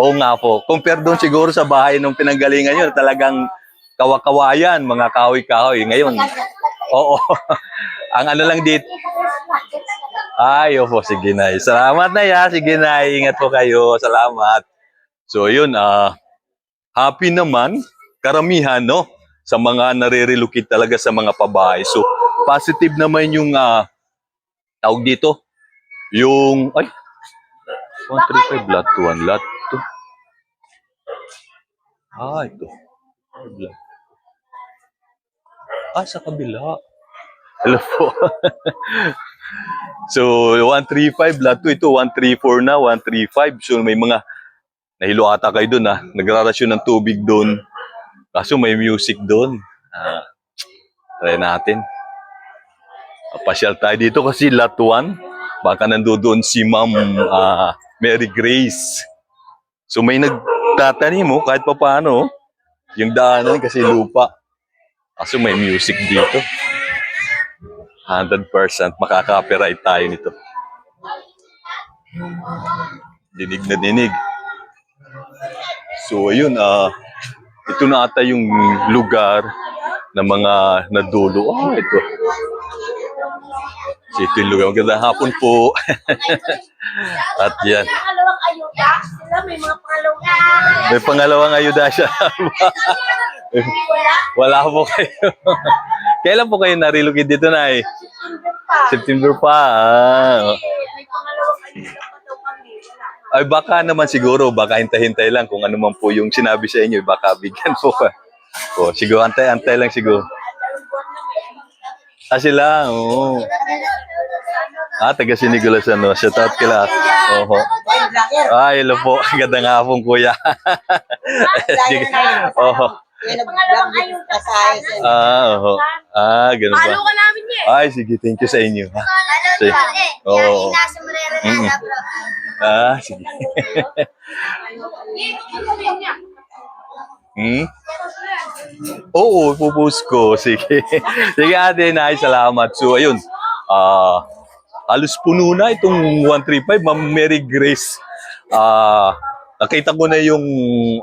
Oo nga po. Compare doon siguro sa bahay nung pinanggalingan nyo, talagang kawakawayan, mga kahoy-kahoy. Ngayon, oo. Ang ano lang dito, ay, opo, sige na. Salamat na ya, sige na. Ingat po kayo. Salamat. So, yun, ah, happy naman, karamihan, no? Sa mga nare-relocate talaga sa mga pabahay. So, positive naman yung, ah, tawag dito, yung, ay, 135 lot 1, lot 2. Ah, ito. Ah, sa kabila. Hello po. so, 135 lot 2. Ito, 134 na, 135. So, may mga nahilo ata kayo doon, ah. Nagrarasyon ng tubig doon. Kaso may music doon. Ah, try natin. Pasyal tayo dito kasi lot 1. Baka nandoon si Ma'am ah, Mary Grace. So may nagtatanim mo kahit pa paano. Yung daanan kasi lupa. Kaso may music dito. 100% makaka-copyright tayo nito. Dinig na dinig. So ayun, ah ito na ata yung lugar ng mga nadulo. Oh, ito. So, ito yung lugar. Magandang hapon po. At yan. Ayuda, may mga pangalawang May pangalawang ayuda siya. Wala. Po kayo. Kailan po kayo narilugid dito na eh? September pa. September pa. Ah. May pangalawang ayuda pa daw kami. Ay baka naman siguro, baka hintay-hintay lang kung ano man po yung sinabi sa inyo, baka bigyan po ka. O, siguro antay-antay lang siguro. Ah, sila, oo. Ah, taga Sinigulas ano. Shout out kila. Oho. Ah, hello po. Ganda nga pong kuya. Sige. Oho. Pangalawang ayuda sa akin. Ah, oho. Ah, ganun ba? Follow ka namin niya. Ay, sige. Thank you sa inyo. Ha? Sige. Oo. Oo. Mm-mm. Ah, sige. Hmm? Oo, pupost ko. Sige. Sige ate, Nay, salamat. So, ayun. Ah, halos puno na itong 135. Ma'am Mary Grace. Ah, nakita ko na yung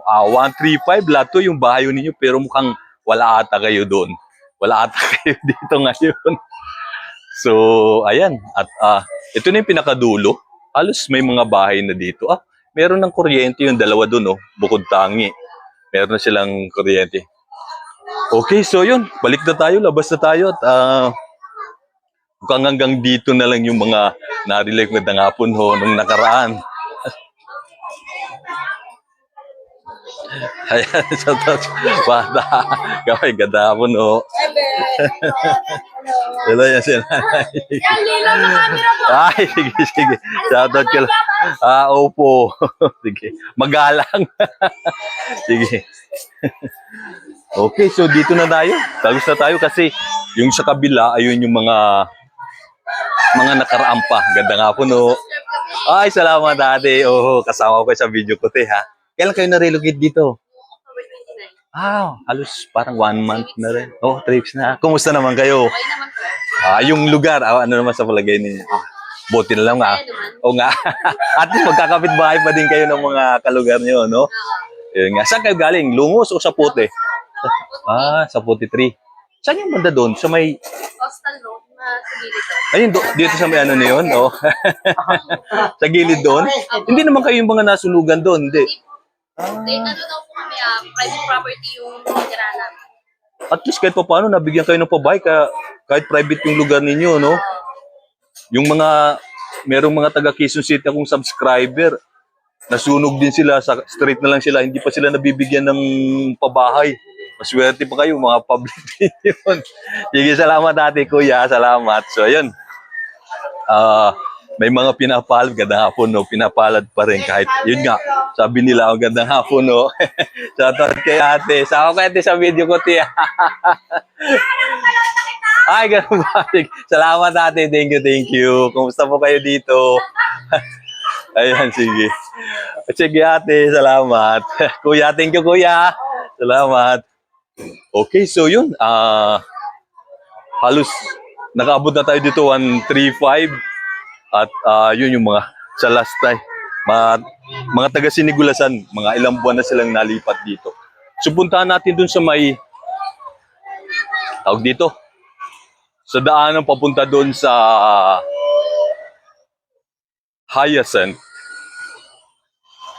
ah, 135. Lato yung bahay ninyo. Pero mukhang wala ata kayo doon. Wala ata kayo dito ngayon. So, ayan. At ah, ito na yung pinakadulo. Halos may mga bahay na dito. Ah, meron ng kuryente yung dalawa doon, oh, bukod tangi. Meron na silang kuryente. Okay, so yun. Balik na tayo, labas na tayo. At ah, mukhang hanggang dito na lang yung mga narelate na hapon ho nung nakaraan. Ayan, sa touch. Bata. Kaway, ganda hapon ho. Hello yan si nanay. Ay, sige, sige. Shoutout ka lang. Ah, opo. sige. Magalang. sige. okay, so dito na tayo. Talos na tayo kasi yung sa kabila, ayun yung mga mga nakaraang pa. Ganda nga po, no? Ay, salamat ate. Oo, kasama ko sa video ko, te, ha? Kailan kayo na-relocate dito? Ah, halos parang one month na rin. Oh, trips na. Kumusta naman kayo? Ah, yung lugar, ah, ano naman sa palagay ninyo? Ah, buti na lang nga. Kaya naman. O nga. At least magkakapit bahay pa din kayo ng mga kalugar niyo, no? Yun nga. Saan kayo galing? Lungos o sa puti? Ah, sa puti 3. Saan yung banda doon? Sa may, Coastal Road ayun, do, dito sa may ano na yun, oh. sa gilid doon? Hindi naman kayo yung mga nasunugan doon, hindi. Hindi, ano daw po kami, ah, private property yung tira namin. At least kahit pa paano, nabigyan kayo ng pabahay, ka, kahit private yung lugar ninyo, no? Yung mga, merong mga taga Quezon City akong subscriber, nasunog din sila, sa street na lang sila, hindi pa sila nabibigyan ng pabahay. Maswerte pa kayo, mga public yun. Sige, salamat ate, kuya, salamat. So, ayun. Ah, may mga pinapalad, gandang hapon, no? Pinapalad pa rin kahit, yun nga, sabi nila, ang gandang hapon, no? Shoutout kay ate. Sama ko ate sa video ko, tiya. Ay, ganun ba? Salamat ate. Thank you, thank you. Kumusta po kayo dito? Ayan, sige. Sige ate, salamat. Kuya, thank you kuya. Salamat. Okay, so yun. Ah, halos nakaabot na tayo dito 135 at ah, yun yung mga sa last time mga, mga taga Sinigulasan, mga ilang buwan na silang nalipat dito. So puntahan natin dun sa may tawag dito sa daanan papunta doon sa Hyacinth.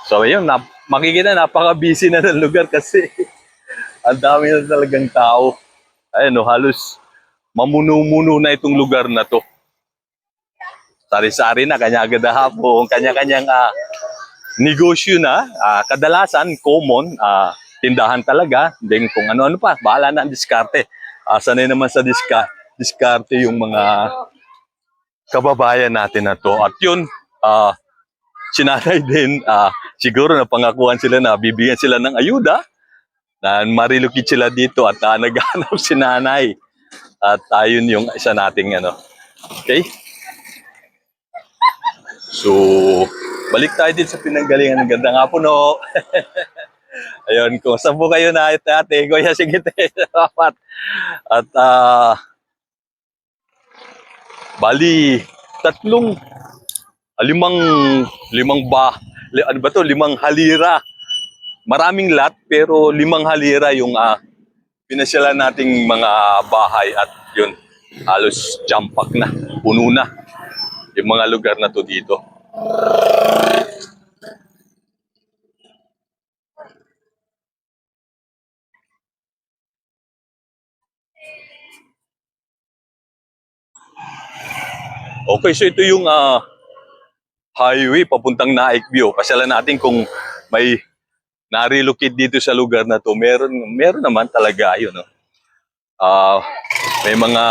So ayun, nap makikita napaka-busy na ng lugar kasi ang dami na talagang tao. Ayun, no, halos mamuno-muno na itong lugar na to. Sari-sari na, kanya-agad hapon, kanya-kanyang ah, negosyo na. Ah, kadalasan, common, ah, tindahan talaga. Then kung ano-ano pa, bahala na ang diskarte. Ah, sanay naman sa diska, diskarte yung mga kababayan natin na to. At yun, ah, sinanay din, ah, siguro na pangakuan sila na bibigyan sila ng ayuda na marilukit sila dito at uh, naghanap si nanay. At ayun yung isa nating ano. Okay? So, balik tayo din sa pinanggalingan ng ganda nga po no. Ayun, kung saan po kayo na ate, kuya, sige te, salamat. At ah, bali, tatlong, ah, limang, limang ba, li, ano ba to, limang halira. Maraming lot, pero limang halira yung ah, pinasyalan nating mga bahay at yun, halos jump pack na, puno na yung mga lugar na to dito. Okay, so ito yung ah, highway papuntang Naik View. Pasyalan natin kung may na-relocate dito sa lugar na to. Meron, meron naman talaga yun. No? Ah, may mga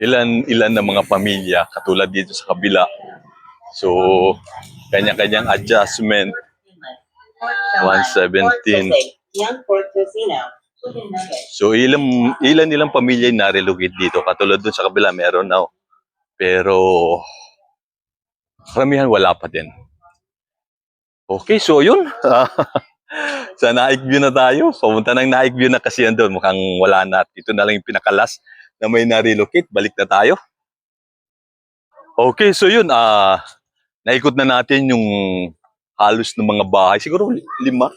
ilan ilan na mga pamilya katulad dito sa kabila. So, kanya-kanyang adjustment. 117. Young Port Casino. Chicken nuggets. So, ilang, ilan ilang pamilya yung na-relocate dito. Katulad dun sa kabila, meron na. oh. Pero, karamihan wala pa din. Okay, so yun. sa Naik View na tayo. Pumunta ng Naik View na kasi yan doon. Mukhang wala na. Ito na lang yung pinakalas na may na-relocate. Balik na tayo. Okay, so yun. ah naikot na natin yung halos ng mga bahay. Siguro li- lima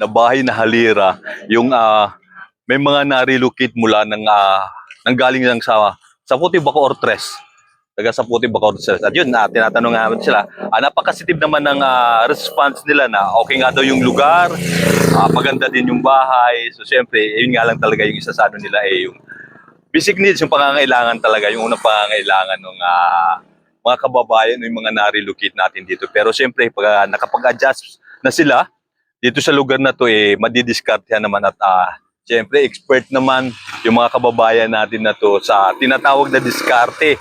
na bahay na halira. Yung ah may mga na-relocate mula ng ah, nanggaling lang sa sa Puti Bacoor Tres. Taga sa Puti Bacoor Tres. At yun, na tinatanong nga sila, ah, napakasitib naman ng ah, response nila na okay nga daw yung lugar, ah, maganda din yung bahay. So siyempre, yun nga lang talaga yung isa sa ano nila eh, yung basic needs, yung pangangailangan talaga, yung unang pangangailangan ng mga kababayan, yung mga na-relocate natin dito. Pero siyempre, pag ah, nakapag-adjust na sila, dito sa lugar na to eh madidiskartehan naman at ah syempre expert naman yung mga kababayan natin na to sa tinatawag na diskarte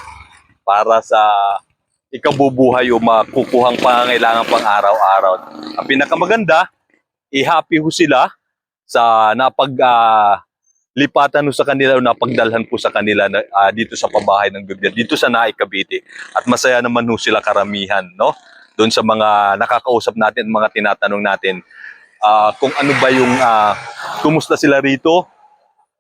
para sa ikabubuhay o makukuhang pangangailangan pang araw-araw. Ang pinakamaganda, i-happy ho sila sa napag ho sa kanila o napagdalhan po sa kanila ah, dito sa pabahay ng gobyerno, dito sa Naik Cavite. At masaya naman ho sila karamihan, no? Doon sa mga nakakausap natin, mga tinatanong natin, ah, kung ano ba yung, ah, kumusta sila rito,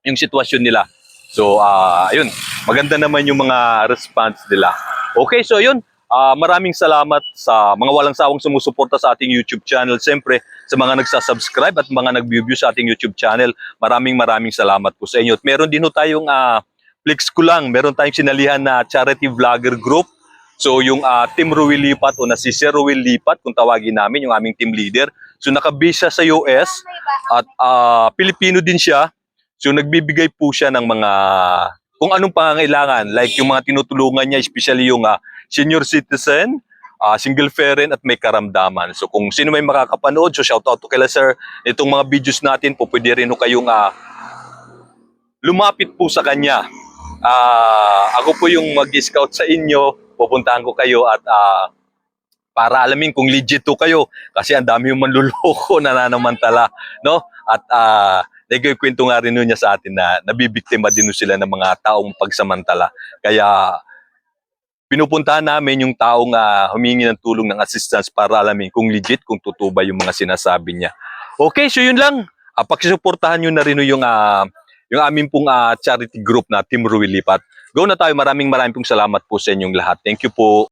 yung sitwasyon nila. So, ah, ayun, maganda naman yung mga response nila. Okay, so yun, ah, maraming salamat sa mga walang sawang sumusuporta sa ating YouTube channel. Siyempre, sa mga nagsasubscribe at mga nag-view sa ating YouTube channel, maraming maraming salamat po sa inyo. At meron din ho tayong ah, Flix ko lang, meron tayong sinalihan na charity vlogger group. So yung ah, Team Ruel Lipat o na si Sir Ruel Lipat, kung tawagin namin, yung aming team leader. So nakabase siya sa US at ah, Pilipino din siya. So nagbibigay po siya ng mga kung anong pangangailangan. Like yung mga tinutulungan niya, especially yung ah, senior citizen, ah, single parent at may karamdaman. So kung sino may makakapanood, so shout out to kila sir. Itong mga videos natin po, pwede rin ho kayong ah, lumapit po sa kanya. Ah, ako po yung mag-scout sa inyo, pupuntahan ko kayo at ah, para alamin kung legit to kayo kasi ang dami yung manluloko na nanamantala, no? At ah nagkikwento nga rin niya sa atin na nabibiktima din sila ng mga taong pagsamantala. Kaya pinupuntahan namin yung taong ah, humingi ng tulong ng assistance para alamin kung legit, kung totoo ba yung mga sinasabi niya. Okay, so yun lang. Uh, pakisuportahan nyo na rin yung ah, yung aming pong ah, charity group na Team Ruel Lipat. Go na tayo. Maraming maraming pong salamat po sa inyong lahat. Thank you po.